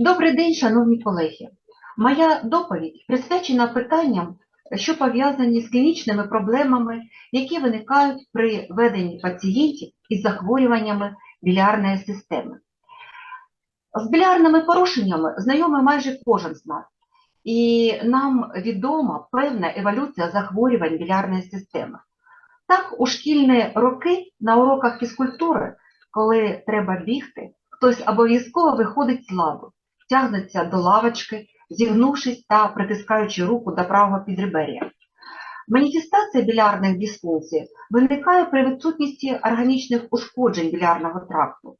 Добрий день, шановні колеги. Моя доповідь присвячена питанням, що пов'язані з клінічними проблемами, які виникають при веденні пацієнтів із захворюваннями білярної системи. З білярними порушеннями знайомий майже кожен з нас, і нам відома певна еволюція захворювань білярної системи. Так, у шкільні роки на уроках фізкультури, коли треба бігти, хтось обов'язково виходить з ладу, тягнеться до лавочки, зігнувшись та притискаючи руку до правого підребер'я. Маніфестація білярних дисфункцій виникає при відсутності органічних ушкоджень білярного тракту,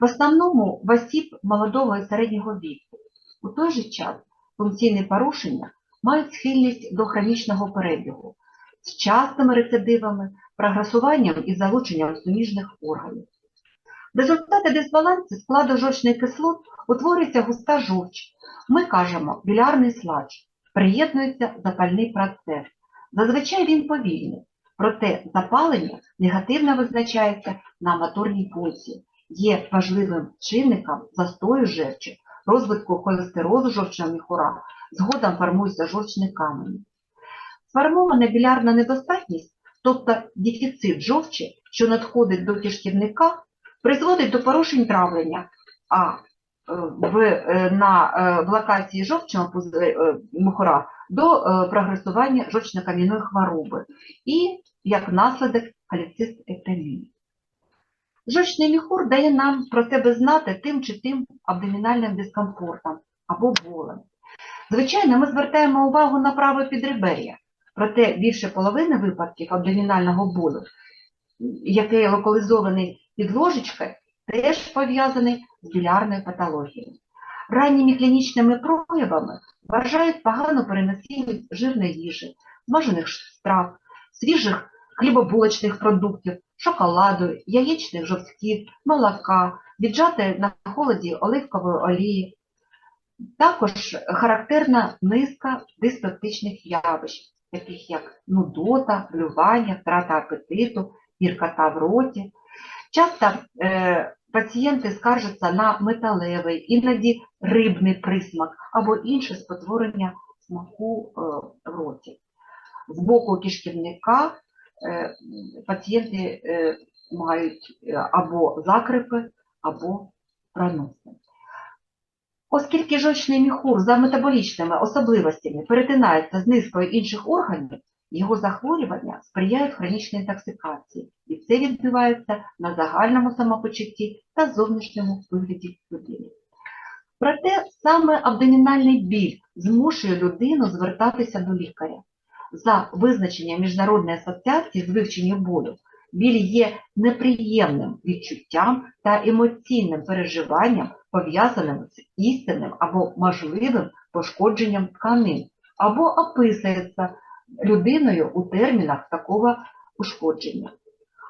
в основному в осіб молодого і середнього віку. У той же час функційні порушення мають схильність до хронічного перебігу з частими рецидивами, прогресуванням і залученням суміжних органів. В результаті дисбалансу складу жовчних кислот утворюється густа жовч. Ми кажемо білярний сладж, приєднується запальний процес. Зазвичай він повільний, проте запалення негативно визначається на моторній пульсі, є важливим чинником застою жовчі, розвитку холестерозу жовчного міхура, згодом формуються жовчні камені. Сформована білярна недостатність, тобто дефіцит жовчі, що надходить до кишківника, призводить до порушень травлення, а е, в, е, на, е, в локації жовчного е, до прогресування жовчно-кам'яної хвороби і, як наслідок, холецистектомії. Жовчний міхур дає нам про себе знати тим чи тим абдомінальним дискомфортом або болем. Звичайно, ми звертаємо увагу на праве підребер'я, проте більше половини випадків абдомінального болю, який локалізований під ложечкою, теж пов'язаний з білярною патологією. Ранніми клінічними проявами вважають погану переносимість жирної їжі, смажених страв, свіжих хлібобулочних продуктів, шоколаду, яєчних жовтків, молока, віджати на холоді оливкової олії. Також характерна низка диспептичних явищ, таких як нудота, блювання, втрата апетиту, гіркота в роті. Часто е, пацієнти скаржаться на металевий, іноді рибний присмак або інше спотворення смаку е, в роті. З боку кишківника е, пацієнти е, мають е, або закрипи, або проноси. Оскільки жовчний міхур за метаболічними особливостями перетинається з низкою інших органів, його захворювання сприяють хронічній інтоксикації, і це відбувається на загальному самопочутті та зовнішньому вигляді людини. Проте саме абдомінальний біль змушує людину звертатися до лікаря. За визначенням Міжнародної асоціації з вивчення болю, біль є неприємним відчуттям та емоційним переживанням, пов'язаним з істинним або можливим пошкодженням тканин, або описується людиною у термінах такого ушкодження.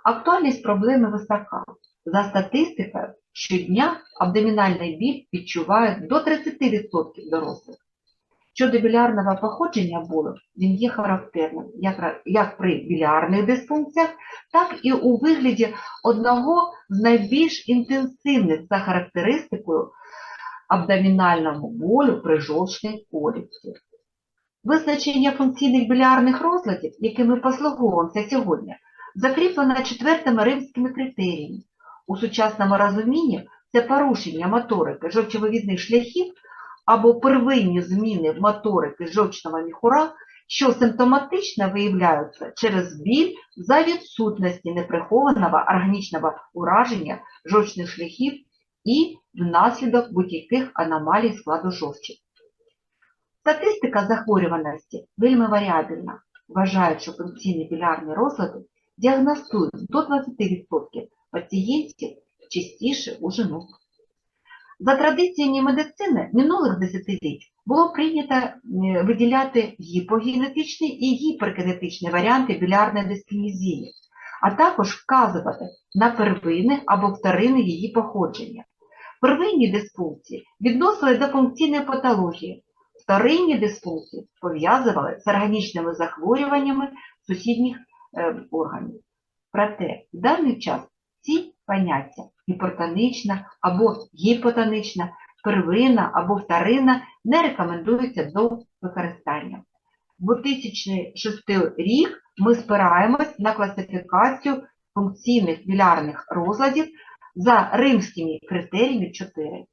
Актуальність проблеми висока. За статистикою, щодня абдомінальний біль відчувають до 30% дорослих. Щодо білярного походження болю, він є характерним як, при білярних дисфункціях, так і у вигляді одного з найбільш інтенсивних за характеристикою абдомінального болю при жовчній коліці. Визначення функційних білярних розладів, якими послуговуємося сьогодні, закріплено четвертими римськими критеріями. У сучасному розумінні це порушення моторики жовчовивідних шляхів або первинні зміни моторики жовчного міхура, що симптоматично виявляються через біль за відсутності неприхованого органічного ураження жовчних шляхів і внаслідок будь-яких аномалій складу жовчі. Статистика захворюваності вельми варіабельна. Вважають, що функційні білярні розлади діагностують до 20% пацієнтів частіше у жінок. За традиціями медицини минулих десятиліть було прийнято е, виділяти гіпогенетичні і гіперкінетичні варіанти білярної дискінезії, а також вказувати на первинне або вторинне її походження. Первинні дисфункції відносили до функційної патології, вторинні дисфункції пов'язували з органічними захворюваннями сусідніх е, органів. Проте в даний час ці поняття гіпертонічна або гіпотонічна первинна або вторинна не рекомендується до використання. 2006 рік ми спираємось на класифікацію функційних білярних розладів за римськими критеріями 4.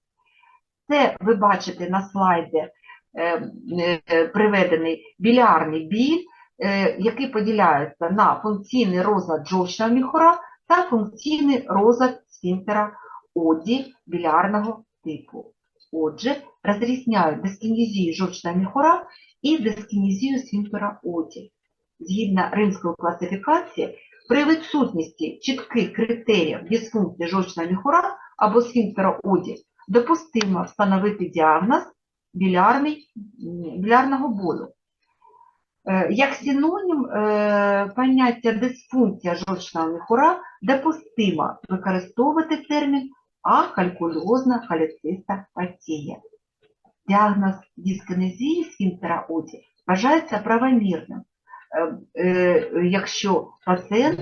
Це ви бачите на слайді приведений білярний біль, е, який поділяється на функційний розлад жовчного міхура та функційний розлад сфінктера оді білярного типу. Отже, розрізняють дискінезію жовчного міхура і дискінезію сфінктера оді. Згідно римської класифікації, при відсутності чітких критеріїв дисфункції жовчного міхура або сфінктера оді допустимо встановити діагноз білярний, білярного болю. Е, Як синонім е, поняття дисфункція жовчного міхура допустимо використовувати термін акалькульозна холецистопатія. Діагноз дискінезії сфінктера оді вважається правомірним, е, якщо пацієнт,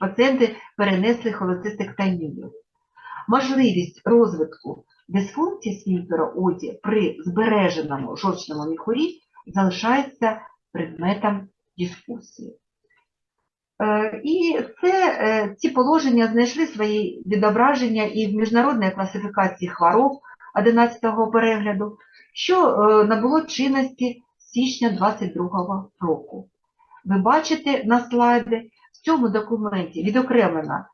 пацієнти перенесли холецистектомію. Можливість розвитку дисфункції сфінктера оді при збереженому жовчному міхурі залишається предметом дискусії. Е, І це, е, ці положення знайшли свої відображення і в міжнародній класифікації хвороб 11-го перегляду, що е, набуло чинності з січня 22-го року. Ви бачите на слайді, в цьому документі відокремлена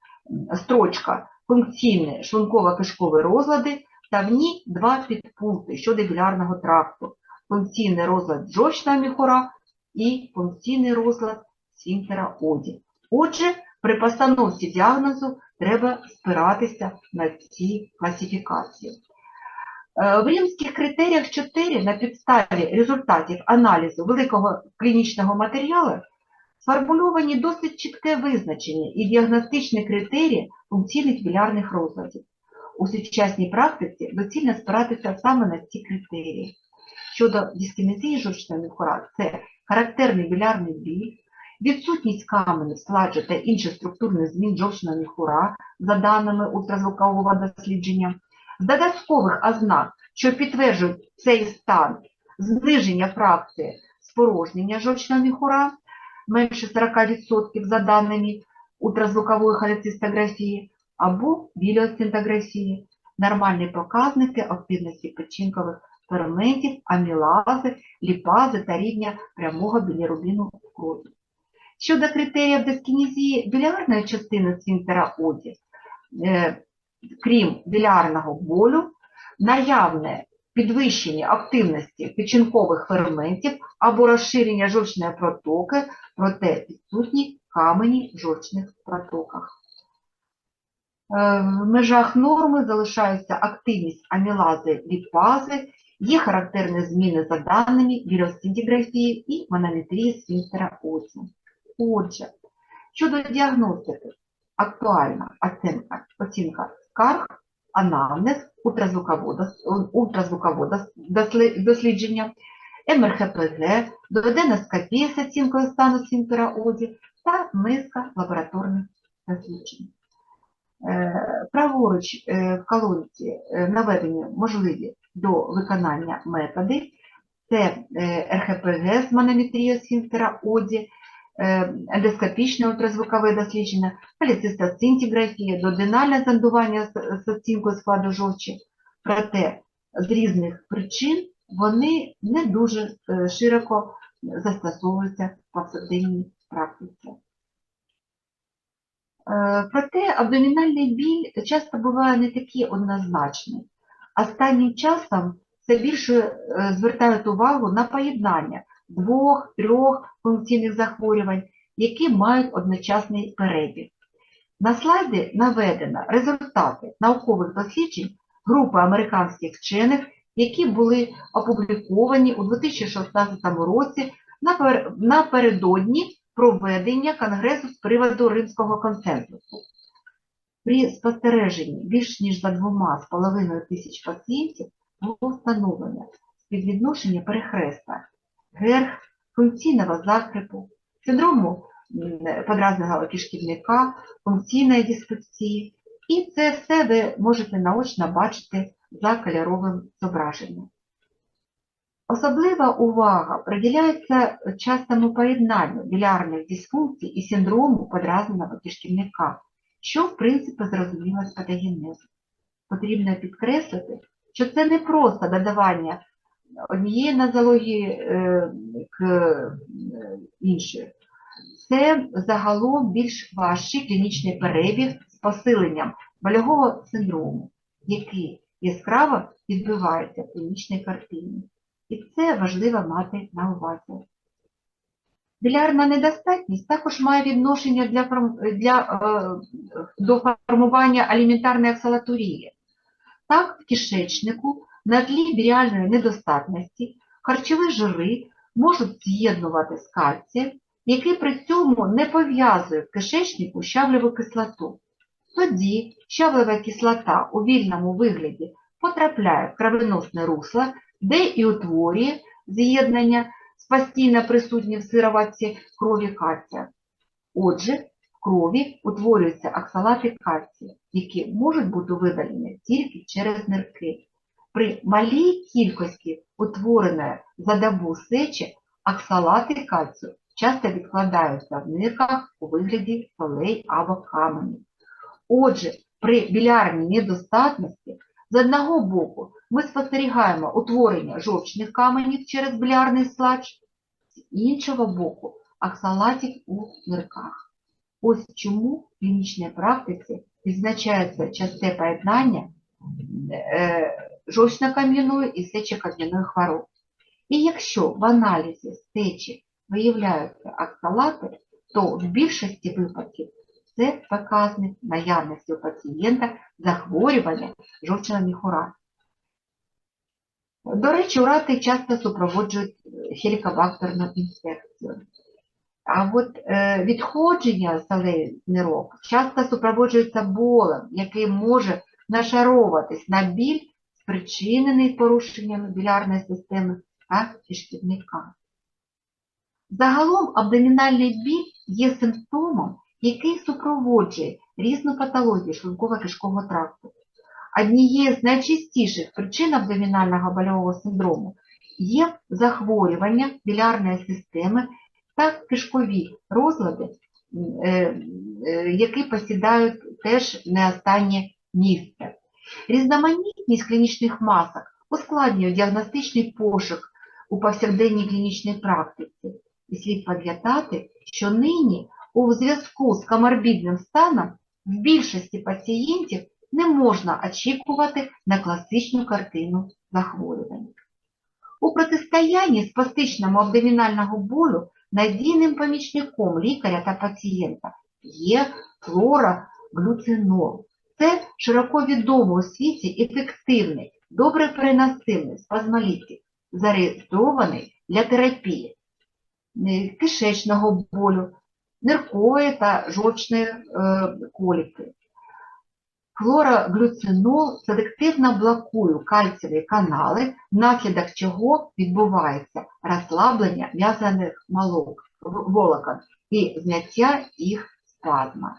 строчка функційні шлунково-кишкові розлади та в ній два підпункти щодо білярного тракту. Функційний розлад жовчного міхура і функційний розлад сфінктера оді. Отже, при постановці діагнозу треба спиратися на ці класифікації. Е, В римських критеріях 4 на підставі результатів аналізу великого клінічного матеріалу сформульовані досить чітке визначення і діагностичні критерії функційних білярних розладів. У сучасній практиці доцільно спиратися саме на ці критерії. Щодо дискінезії жовчного міхура, це характерний білярний біль, відсутність каменів, складжу та інших структурних змін жовчного міхура за даними ультразвукового дослідження. З додаткових ознак, що підтверджують цей стан, зниження фракції спорожнення жовчного міхура менше 40% за даними ультразвукової холецистографії або біліоцинтографії, нормальні показники активності печінкових ферментів, амілази, ліпази та рівня прямого білірубіну в крові. Щодо критеріїв дискінезії білярної частини сфінктера оді, е, крім білярного болю, наявне підвищення активності печінкових ферментів або розширення жовчної протоки, проте відсутні камені в жовчних протоках. Е, В межах норми залишається активність амілази ліпази, є характерні зміни за даними вірусцинтіграфії і манометрії сфінктера оці. Отже, щодо діагностики, актуальна оцінка, оцінка скарг, анамнез, дослі- дослідження, МРХПГ, доведеноскопія з оцінкою стану сфінктера оді та низка лабораторних досліджень. Е, Праворуч е, в колонці е, наведені можливі до виконання методи. Це РХПГ з манометрією сфінктера оді, ендоскопічне ультразвукове дослідження, холецистосцинтіграфія, додинальне зондування з, оцінкою складу жовчі. Проте з різних причин вони не дуже широко застосовуються в повсякденній практиці. Е, Проте абдомінальний біль часто буває не такий однозначний. Останнім часом все більше е, звертають увагу на поєднання двох-трьох функційних захворювань, які мають одночасний перебіг. На слайді наведено результати наукових досліджень групи американських вчених, які були опубліковані у 2016 році напередодні проведення Конгресу з приводу римського консенсусу. При спостереженні більш ніж за двома з половиною тисяч пацієнтів було встановлено співвідношення перехреста, герх, функційного закрепу, синдрому подразного кишківника, функційної диспепсії. І це все ви можете наочно бачити за кольоровим зображенням. Особлива увага приділяється частому поєднанню білярних дисфункцій і синдрому подразненого кишківника, що в принципі зрозуміло з патогенезу. Потрібно підкреслити, що це не просто додавання однієї нозології е, к е, іншої. Це загалом більш важчий клінічний перебіг з посиленням больового синдрому, який яскраво відбивається в клінічній картині. І це важливо мати на увазі. Білярна недостатність також має відношення для, для, е, до формування аліментарної аксалатурії. Так, в кишечнику на тлі біріальної недостатності харчові жири можуть з'єднувати з кальцієм, який при цьому не пов'язує в кишечнику щавлеву кислоту. Тоді щавлева кислота у вільному вигляді потрапляє в кровеносне русло, де і утворює з'єднання з постійно присутнім в сироватці крові кальція. Отже, в крові утворюються оксалати кальцію, які можуть бути видалені тільки через нирки. При малій кількості утвореної за добу сечі оксалати кальцію часто відкладаються в нирках у вигляді солей або каменів. Отже, при білярній недостатності з одного боку ми спостерігаємо утворення жовчних каменів через білярний сладж, з іншого боку оксалатів у нирках. Ось чому в клінічній практиці відзначається часте поєднання е, жовчно-кам'яної і сечокам'яної хвороб. І якщо в аналізі стечі виявляються оксалати, то в більшості випадків це показник наявності у пацієнта захворювання жовчного міхура. До речі, урати часто супроводжують е, хелікобактерну інфекцію. А от е, відходження з нирок часто супроводжується болем, який може нашаровуватись на біль, спричинений порушеннями білярної системи та кишківника. Загалом абдомінальний біль є симптомом, який супроводжує різну патологію шлунково-кишкового тракту. Однією з найчастіших причин абдомінального больового синдрому є захворювання білярної системи та кишкові розлади, е, е, які посідають теж не останнє місце. Різноманітність клінічних масок ускладнює діагностичний пошук у повсякденній клінічній практиці. І слід пам'ятати, що нині у зв'язку з коморбідним станом в більшості пацієнтів не можна очікувати на класичну картину захворювання. У протистоянні спастичному абдомінального болю надійним помічником лікаря та пацієнта є флора-глюцинол. Це широко відомий у світі ефективний, добре переносимий спазмолітик, зареєстрований для терапії е, кишечного болю, ниркової та жовчної е, коліки. Флороглюцинол селективно блокує кальцієві канали, внаслідок чого відбувається розслаблення в'язаних волокон і зняття їх спазма.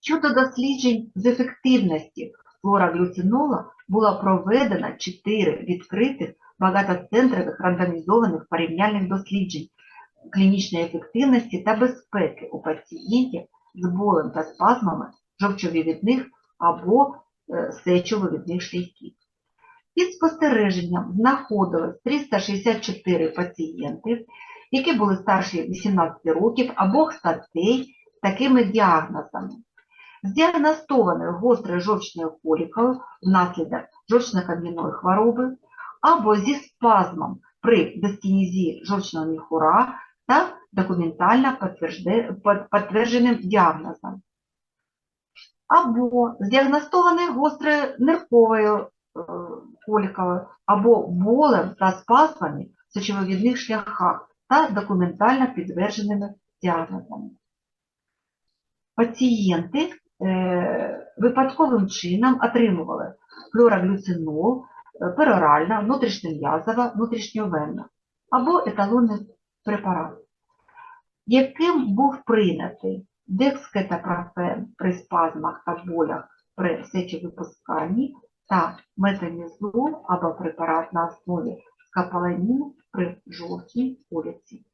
Щодо досліджень з ефективності флороглюцинола було проведено 4 відкритих багатоцентрових рандомізованих порівняльних досліджень клінічної ефективності та безпеки у пацієнтів з болем та спазмами жовчовивідних або е, сечовивідних шляхів. Під спостереженням знаходилось 364 пацієнти, які були старші 18 років або статей з такими діагнозами. З діагностованою гострою жовчною колікою внаслідок жовчно-кам'яної хвороби або зі спазмом при дискінезії жовчного міхура та документально підтвердженим діагнозом або здіагностований гострою нирковою е, колікою, або болем та спазмами в сечовивідних шляхах та документально підтвердженими діагнозами. Пацієнти е, випадковим чином отримували флюороглюцинол е, перорально, внутрішньом'язово, внутрішньовенно або еталонний препарат, яким був прийнятий декскетапрофен при спазмах та болях при сечовипусканні та метамізол або препарат на основі скополаміну при жовтій улиці.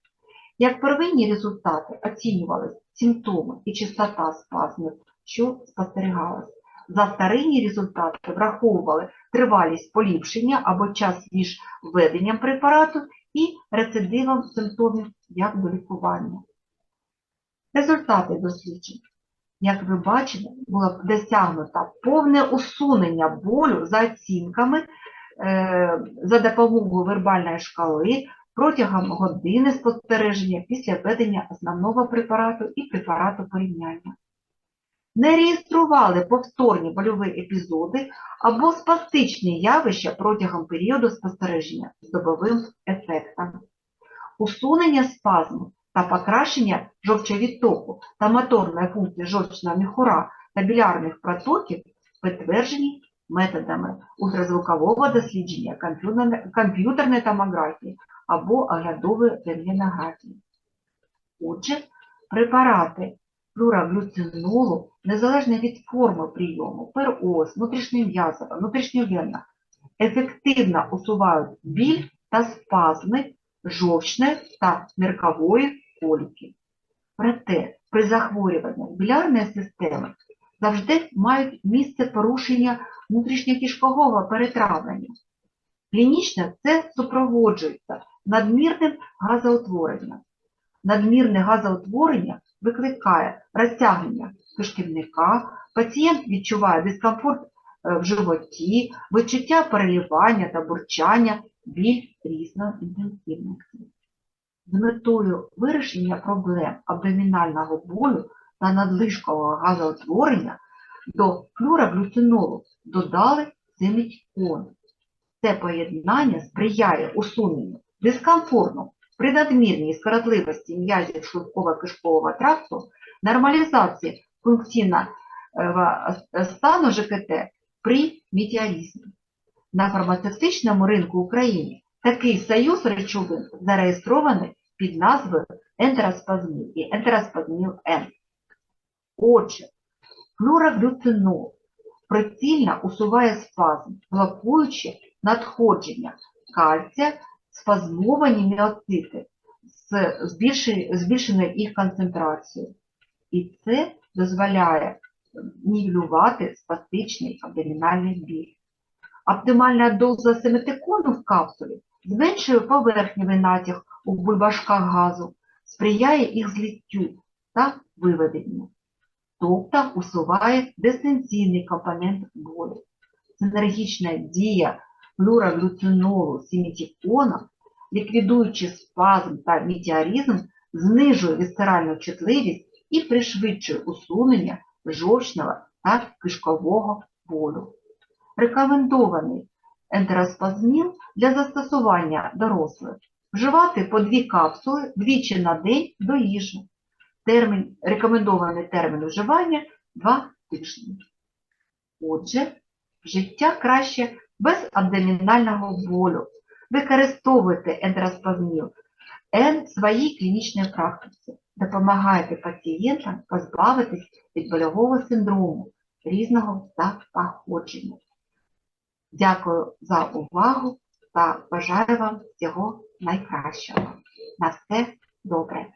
Як первинні результати оцінювались симптоми і частота спазмів, що спостерігалась. За вторинні результати враховували тривалість поліпшення або час між введенням препарату і рецидивом симптомів як до лікування. Результати досліджень. Як ви бачите, було досягнуто повне усунення болю за оцінками е, за допомогою вербальної шкали протягом години спостереження після введення основного препарату і препарату порівняння. Не реєстрували повторні больові епізоди або спастичні явища протягом періоду спостереження з добовим ефектом. Усунення спазму та покращення жовчовідтоку та моторної функції жовчного міхура та білярних протоків підтверджені методами ультразвукового дослідження комп'ютерної томографії або оглядової рентгенографії. Отже, препарати флюороглюцинолу, незалежно від форми прийому, пероз, внутрішньом'язова, внутрішньовенна, ефективно усувають біль та спазми жовчної та ниркової коліки. Проте при захворюванні білярної системи завжди мають місце порушення внутрішньокишкового перетравлення. Клінічно це супроводжується надмірним газоутворенням. Надмірне газоутворення викликає розтягнення кишківника, пацієнт відчуває дискомфорт е, в животі, відчуття переливання та бурчання, біль різної інтенсивності. З метою вирішення проблем абдомінального болю та надлишкового газоутворення до флюороглюцинолу додали цимітькон. Це поєднання сприяє усуненню дискомфорту при надмірній скоротливості м'язів шлунково-кишкового тракту, нормалізації функційного стану ЖКТ при метеоризмі. На фармацевтичному ринку України такий союз речовин зареєстрований під назвою ентероспазміл і ентероспазміл Н. Отже, флюороглюцинол прицільно усуває спазм, блокуючи надходження кальція, спазмовані міоцити з збільшеною їх концентрацією. І це дозволяє нівелювати спастичний абдомінальний біль. Оптимальна доза семетикону в капсулі зменшує поверхневий натяг у бульбашках газу, сприяє їх зліттю та виведенню, тобто усуває дистанційний компонент болю. Синергічна дія флюороглюцинолу з сімітіконом, ліквідуючи спазм та метеоризм, знижує вісцеральну чутливість і пришвидшує усунення жовчного та кишкового болю. Рекомендований ентероспазміл для застосування дорослих. Вживати по дві капсули двічі на день до їжі. Термін, рекомендований термін вживання 2 тижні. Отже, життя краще без абдомінального болю. Використовуйте ентероспазміл Н в своїй клінічній практиці. Допомагайте пацієнтам позбавитись від больового синдрому різного та походження. Дякую за увагу та бажаю вам всього найкращого. На все добре.